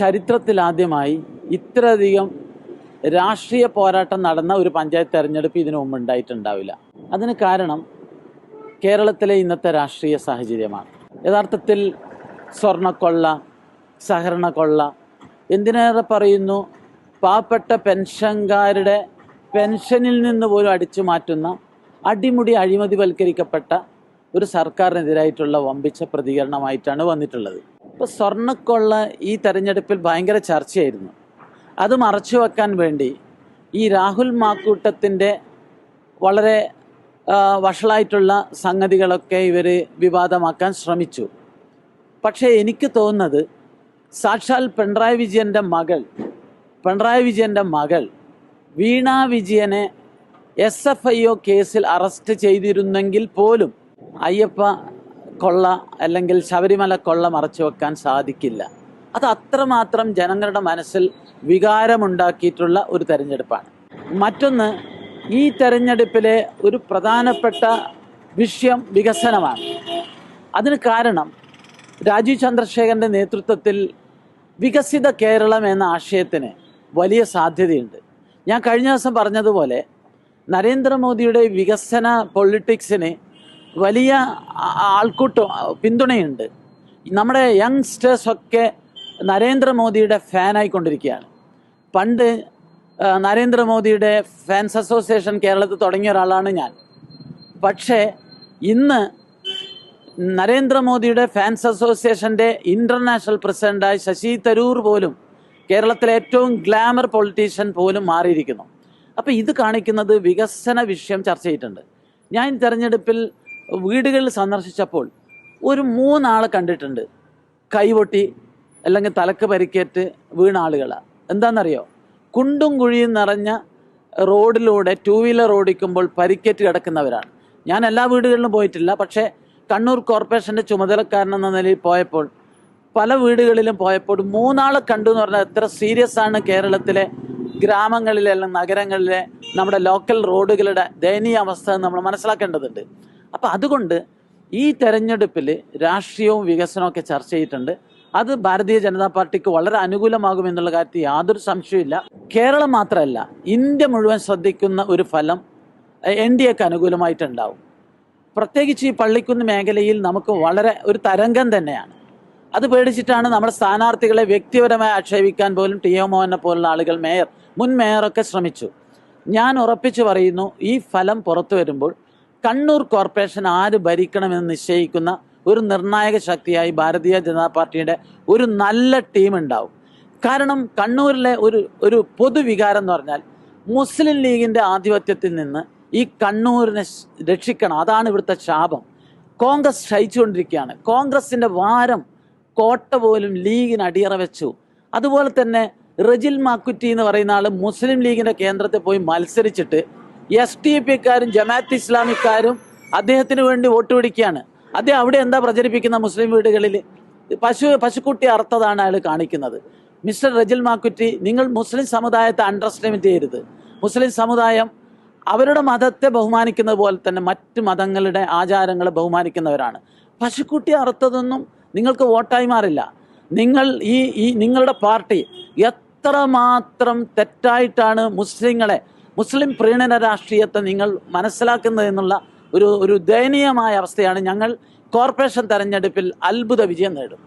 ചരിത്രത്തിലാദ്യമായി ഇത്രയധികം രാഷ്ട്രീയ പോരാട്ടം നടന്ന ഒരു പഞ്ചായത്ത് തെരഞ്ഞെടുപ്പ് ഇതിനു മുമ്പ് ഉണ്ടായിട്ടുണ്ടാവില്ല അതിന് കാരണം കേരളത്തിലെ ഇന്നത്തെ രാഷ്ട്രീയ സാഹചര്യമാണ്. യഥാർത്ഥത്തിൽ സ്വർണക്കൊള്ള സഹകരണക്കൊള്ള എന്തിനേറെ പറയുന്നു? പാവപ്പെട്ട പെൻഷൻകാരുടെ പെൻഷനിൽ നിന്ന് പോലും അടിച്ചു മാറ്റുന്ന അടിമുടി അഴിമതിവൽക്കരിക്കപ്പെട്ട ഒരു സർക്കാരിനെതിരായിട്ടുള്ള വമ്പിച്ച പ്രതികരണമായിട്ടാണ് വന്നിട്ടുള്ളത്. ഇപ്പോൾ സ്വർണക്കൊള്ള ഈ തെരഞ്ഞെടുപ്പിൽ ഭയങ്കര ചർച്ചയായിരുന്നു. അത് മറച്ചു വെക്കാൻ വേണ്ടി ഈ രാഹുൽ മാക്കൂട്ടത്തിന്റെ വളരെ വഷളായിട്ടുള്ള സംഗതികളൊക്കെ ഇവർ വിവാദമാക്കാൻ ശ്രമിച്ചു. പക്ഷേ എനിക്ക് തോന്നുന്നത് സാക്ഷാൽ പിണറായി വിജയന്റെ മകൾ പിണറായി വിജയന്റെ മകൾ വീണ വിജയനെ എസ് എഫ് ഐ ഒ കേസിൽ അറസ്റ്റ് ചെയ്തിരുന്നെങ്കിൽ പോലും അയ്യപ്പ കൊള്ള അല്ലെങ്കിൽ ശബരിമല കൊള്ള മറച്ചു വെക്കാൻ സാധിക്കില്ല. അത് അത്രമാത്രം ജനങ്ങളുടെ മനസ്സിൽ വികാരമുണ്ടാക്കിയിട്ടുള്ള ഒരു തെരഞ്ഞെടുപ്പാണ്. മറ്റൊന്ന് ഈ തെരഞ്ഞെടുപ്പിലെ ഒരു പ്രധാനപ്പെട്ട വിഷയം വികസനമാണ്. അതിന് കാരണം രാജീവ് ചന്ദ്രശേഖരന്റെ നേതൃത്വത്തിൽ വികസിത കേരളം എന്ന ആശയത്തിന് വലിയ സാധ്യതയുണ്ട്. ഞാൻ കഴിഞ്ഞ ദിവസം പറഞ്ഞതുപോലെ നരേന്ദ്രമോദിയുടെ വികസന പൊളിറ്റിക്സിന് വലിയ ആൾക്കൂട്ടം പിന്തുണയുണ്ട്. നമ്മുടെ യങ്സ്റ്റേഴ്സൊക്കെ നരേന്ദ്രമോദിയുടെ ഫാനായിക്കൊണ്ടിരിക്കുകയാണ് പണ്ട് നരേന്ദ്രമോദിയുടെ ഫാൻസ് അസോസിയേഷൻ കേരളത്തിൽ തുടങ്ങിയ ഒരാളാണ് ഞാൻ. പക്ഷേ ഇന്ന് നരേന്ദ്രമോദിയുടെ ഫാൻസ് അസോസിയേഷന്റെ ഇന്റർനാഷണൽ പ്രസിഡന്റായ ശശി തരൂർ പോലും കേരളത്തിലെ ഏറ്റവും ഗ്ലാമർ പൊളിറ്റീഷ്യൻ പോലും മാറിയിരിക്കുന്നു. അപ്പോൾ ഇത് കാണിക്കുന്നത് വികസന വിഷയം ചർച്ച ചെയ്തിട്ടുണ്ട്. ഞാൻ തെരഞ്ഞെടുപ്പിൽ വീടുകളിൽ സന്ദർശിച്ചപ്പോൾ ഒരു മൂന്നാളെ കണ്ടിട്ടുണ്ട്. കൈവൊട്ടി അല്ലെങ്കിൽ തലക്ക് പരിക്കേറ്റ് വീണ ആളുകളാണ് എന്താണെന്നറിയോ? കുണ്ടും കുഴിയും നിറഞ്ഞ റോഡിലൂടെ ടൂ വീലർ ഓടിക്കുമ്പോൾ പരിക്കേറ്റ് കിടക്കുന്നവരാണ്. ഞാൻ എല്ലാ വീടുകളിലും പോയിട്ടില്ല പക്ഷേ കണ്ണൂർ കോർപ്പറേഷന്റെ ചുമതലക്കാരനെന്ന നിലയിൽ പോയപ്പോൾ പല വീടുകളിലും പോയപ്പോൾ മൂന്നാളെ കണ്ടു എന്ന് പറഞ്ഞാൽ എത്ര സീരിയസ് ആണ് കേരളത്തിലെ ഗ്രാമങ്ങളിലെ അല്ലെങ്കിൽ നഗരങ്ങളിലെ നമ്മുടെ ലോക്കൽ റോഡുകളുടെ ദയനീയ അവസ്ഥ നമ്മൾ മനസ്സിലാക്കേണ്ടതുണ്ട്. അപ്പം അതുകൊണ്ട് ഈ തെരഞ്ഞെടുപ്പിൽ രാഷ്ട്രീയവും വികസനവും ഒക്കെ ചർച്ച ചെയ്തിട്ടുണ്ട്. അത് ഭാരതീയ ജനതാ പാർട്ടിക്ക് വളരെ അനുകൂലമാകും എന്നുള്ള കാര്യത്തിൽ യാതൊരു സംശയമില്ല കേരളം മാത്രമല്ല ഇന്ത്യ മുഴുവൻ ശ്രദ്ധിക്കുന്ന ഒരു ഫലം എൻ ഡി എക്ക് അനുകൂലമായിട്ടുണ്ടാവും. പ്രത്യേകിച്ച് ഈ പള്ളിക്കുന്ന് മേഖലയിൽ നമുക്ക് വളരെ ഒരു തരംഗം തന്നെയാണ്. അത് പേടിച്ചിട്ടാണ് നമ്മുടെ സ്ഥാനാർത്ഥികളെ വ്യക്തിപരമായി ആക്ഷേപിക്കാൻ പോലും ടി എം മോഹനെ പോലുള്ള ആളുകൾ മേയർ മുൻ മേയറൊക്കെ ശ്രമിച്ചു. ഞാൻ ഉറപ്പിച്ചു പറയുന്നു ഈ ഫലം പുറത്തു വരുമ്പോൾ കണ്ണൂർ കോർപ്പറേഷൻ ആര് ഭരിക്കണമെന്ന് നിശ്ചയിക്കുന്ന ഒരു നിർണായക ശക്തിയായി ഭാരതീയ ജനതാ പാർട്ടിയുടെ ഒരു നല്ല ടീം ഉണ്ടാവും. കാരണം കണ്ണൂരിലെ ഒരു ഒരു പൊതുവികാരം എന്ന് പറഞ്ഞാൽ മുസ്ലിം ലീഗിന്റെ ആധിപത്യത്തിൽ നിന്ന് ഈ കണ്ണൂരിനെ രക്ഷിക്കണം. അതാണ് ഇവിടുത്തെ ശാപം. കോൺഗ്രസ് ക്ഷയിച്ചുകൊണ്ടിരിക്കുകയാണ് കോൺഗ്രസിന്റെ വാരം കോട്ട പോലും ലീഗിന് അടിയറ വെച്ചു. അതുപോലെ തന്നെ റജിൽ മാക്കുറ്റി എന്ന് പറയുന്ന ആൾ മുസ്ലിം ലീഗിന്റെ കേന്ദ്രത്തിൽ പോയി മത്സരിച്ചിട്ട് എസ് ടി പിക്കാരും ജമാഅത്ത് ഇസ്ലാമിക്കാരും അദ്ദേഹത്തിന് വേണ്ടി വോട്ട് പിടിക്കുകയാണ്. അദ്ദേഹം അവിടെ എന്താ പ്രചരിപ്പിക്കുന്ന മുസ്ലിം വീടുകളിൽ പശു പശുക്കുട്ടി അർത്ഥതാണ് അയാൾ കാണിക്കുന്നത്. മിസ്റ്റർ റജിൽ മാക്കുറ്റി നിങ്ങൾ മുസ്ലിം സമുദായത്തെ അണ്ടർ എസ്റ്റിമേറ്റ് ചെയ്യരുത്. മുസ്ലിം സമുദായം അവരുടെ മതത്തെ ബഹുമാനിക്കുന്നത് പോലെ തന്നെ മറ്റ് മതങ്ങളുടെ ആചാരങ്ങളെ ബഹുമാനിക്കുന്നവരാണ്. പശുക്കുട്ടി അറുത്തതൊന്നും നിങ്ങൾക്ക് വോട്ടായി മാറില്ല. നിങ്ങൾ ഈ ഈ നിങ്ങളുടെ പാർട്ടി എത്രമാത്രം തെറ്റായിട്ടാണ് മുസ്ലിങ്ങളെ മുസ്ലിം പ്രീണന രാഷ്ട്രീയത്തെ നിങ്ങൾ മനസ്സിലാക്കുന്നത് എന്നുള്ള ഒരു ഒരു ദയനീയമായ അവസ്ഥയാണ് ഞങ്ങൾ കോർപ്പറേഷൻ തെരഞ്ഞെടുപ്പിൽ അത്ഭുത വിജയം നേടും